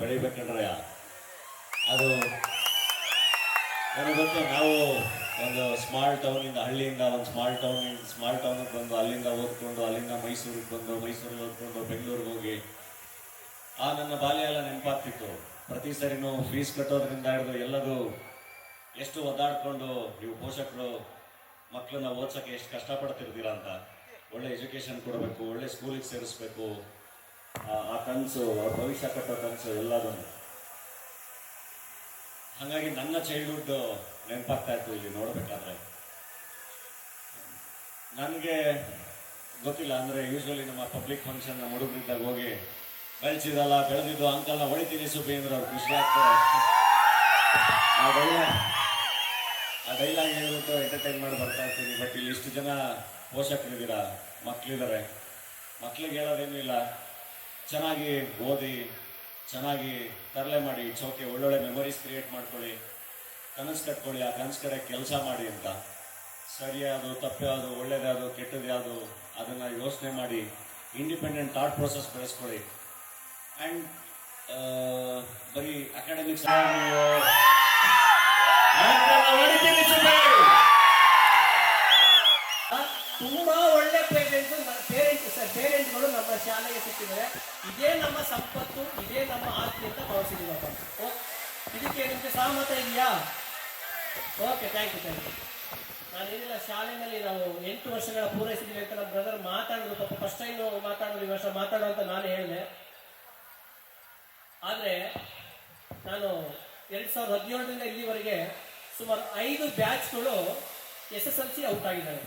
ಬೆಳಿಬೇಕಂದ್ರೆ ಅದು ನನಗೆ ಗೊತ್ತು, ನಾವು ಒಂದು ಸ್ಮಾಲ್ ಟೌನಿಂದ ಹಳ್ಳಿಯಿಂದ ಒಂದು ಸ್ಮಾಲ್ ಟೌನ್ ಸ್ಮಾಲ್ ಟೌನಿಗೆ ಬಂದು ಅಲ್ಲಿಂದ ಓದ್ಕೊಂಡು, ಅಲ್ಲಿಂದ ಮೈಸೂರಿಗೆ ಬಂದು, ಮೈಸೂರಿಗೆ ಓದ್ಕೊಂಡು, ಬೆಂಗಳೂರಿಗೆ ಹೋಗಿ ಆ ನನ್ನ ಬಾಲ್ಯ ಎಲ್ಲ ನೆನಪಾಗ್ತಿತ್ತು. ಪ್ರತಿ ಸರಿನೂ ಫೀಸ್ ಕಟ್ಟೋದ್ರಿಂದ ಹಿಡಿದು ಎಲ್ಲದು ಎಷ್ಟು ಒದ್ದಾಡ್ಕೊಂಡು, ನೀವು ಪೋಷಕರು ಮಕ್ಕಳನ್ನ ಓದ್ಸೋಕ್ಕೆ ಎಷ್ಟು ಕಷ್ಟಪಡ್ತಿರ್ತೀರ ಅಂತ. ಒಳ್ಳೆ ಎಜುಕೇಷನ್ ಕೊಡಬೇಕು, ಒಳ್ಳೆ ಸ್ಕೂಲಿಗೆ ಸೇರಿಸ್ಬೇಕು. ಆ- ಕನಸು, ಭವಿಷ್ಯ ಕಟ್ಟೋ ಕನಸು ಎಲ್ಲದೂ. ಹಾಗಾಗಿ ನನ್ನ ಚೈಲ್ಡ್ಹುಡ್ ನೆನಪಾಗ್ತಾ ಇತ್ತು ಇಲ್ಲಿ ನೋಡಬೇಕಾದ್ರೆ. ನನಗೆ ಗೊತ್ತಿಲ್ಲ, ಅಂದರೆ ಯೂಶ್ವಲಿ ನಮ್ಮ ಪಬ್ಲಿಕ್ ಫಂಕ್ಷನ್ ನಮ್ಮ ಹುಡುಗರಿದ್ದಾಗ ಹೋಗಿ ಬೆಳೆಸಿದಲ್ಲ, ಬೆಳೆದಿದ್ದು ಅಂಕಲ್ನ ಹೊಡಿತೀನಿ ಸುಭೇಂದ್ರ ಅವ್ರು ಖುಷಿ ಆಗ್ತಾರೆ. ಆ ಡೈಲಾಗ್ ಆ ಡೈಲಾಗ್ ಹೇಳ್ಬಿಟ್ಟು ಎಂಟರ್ಟೈನ್ ಮಾಡಿ ಬರ್ತಾ ಇರ್ತೀನಿ. ಬಟ್ ಇಲ್ಲಿ ಇಷ್ಟು ಜನ ಪೋಷಕರಿದ್ದೀರಾ? ಮಕ್ಕಳಿದ್ದಾರೆ ಮಕ್ಳಿಗೆ ಹೇಳೋದೇನೂ ಇಲ್ಲ. ಚೆನ್ನಾಗಿ ಓದಿ, ಚೆನ್ನಾಗಿ ತರಲೆ ಮಾಡಿ ಚೌಕೆ ಒಳ್ಳೊಳ್ಳೆ ಮೆಮೊರೀಸ್ ಕ್ರಿಯೇಟ್ ಮಾಡ್ಕೊಳ್ಳಿ, ಕನಸು ಕಟ್ಕೊಳ್ಳಿ, ಆ ಕನಸು ಕಡೆ ಕೆಲಸ ಮಾಡಿ ಅಂತ. ಸರಿಯಾದು ತಪ್ಪ್ಯಾವುದು ಒಳ್ಳೇದ್ಯಾವುದು ಕೆಟ್ಟದ್ಯಾವುದು ಅದನ್ನು ಯೋಚನೆ ಮಾಡಿ ಇಂಡಿಪೆಂಡೆಂಟ್ ಥಾಟ್ ಪ್ರೊಸೆಸ್ ಬೆಳೆಸ್ಕೊಳ್ಳಿ. ಆ್ಯಂಡ್ ಬರೀ ಅಕಾಡೆಮಿಕ್ಸ್ ತುಂಬಾ ಒಳ್ಳೆ ಪೇರೆಂಟ್ಸ್ ಪೇರೆಂಟ್ಸ್ ಪೇರೆಂಟ್ಗಳು ನಮ್ಮ ಶಾಲೆಗೆ ಸಿಕ್ಕಿದ್ದಾರೆ. ಇದೇ ನಮ್ಮ ಸಂಪತ್ತು, ಇದೇ ನಮ್ಮ ಆಸ್ತಿ ಅಂತ ಭಾವಿಸಿದ್ದೀವಪ್ಪ ಇದಕ್ಕೆ ನಿಮಗೆ ಸಹಮತ ಇದೆಯಾ? Okay thank you thank you ನಾನೇನಿಲ್ಲ ಶಾಲೆಯಲ್ಲಿ ನಾವು ಎಂಟು ವರ್ಷಗಳ ಪೂರೈಸಿದ್ದೀವಿ ಅಂತ ನಮ್ಮ ಬ್ರದರ್ ಮಾತಾಡೋದು ಪಾಪ. ಫಸ್ಟ್ ಟೈಮ್ ಮಾತಾಡೋದು ಈ ವರ್ಷ ಮಾತಾಡೋ ಅಂತ ನಾನು ಹೇಳಿದೆ. ಆದರೆ ನಾನು ಎರಡು ಸಾವಿರದ ಹದಿನೇಳರಿಂದ ಇಲ್ಲಿವರೆಗೆ ಸುಮಾರು ಐದು ಬ್ಯಾಚ್ಗಳು S S L C out ಆಗಿದ್ದಾರೆ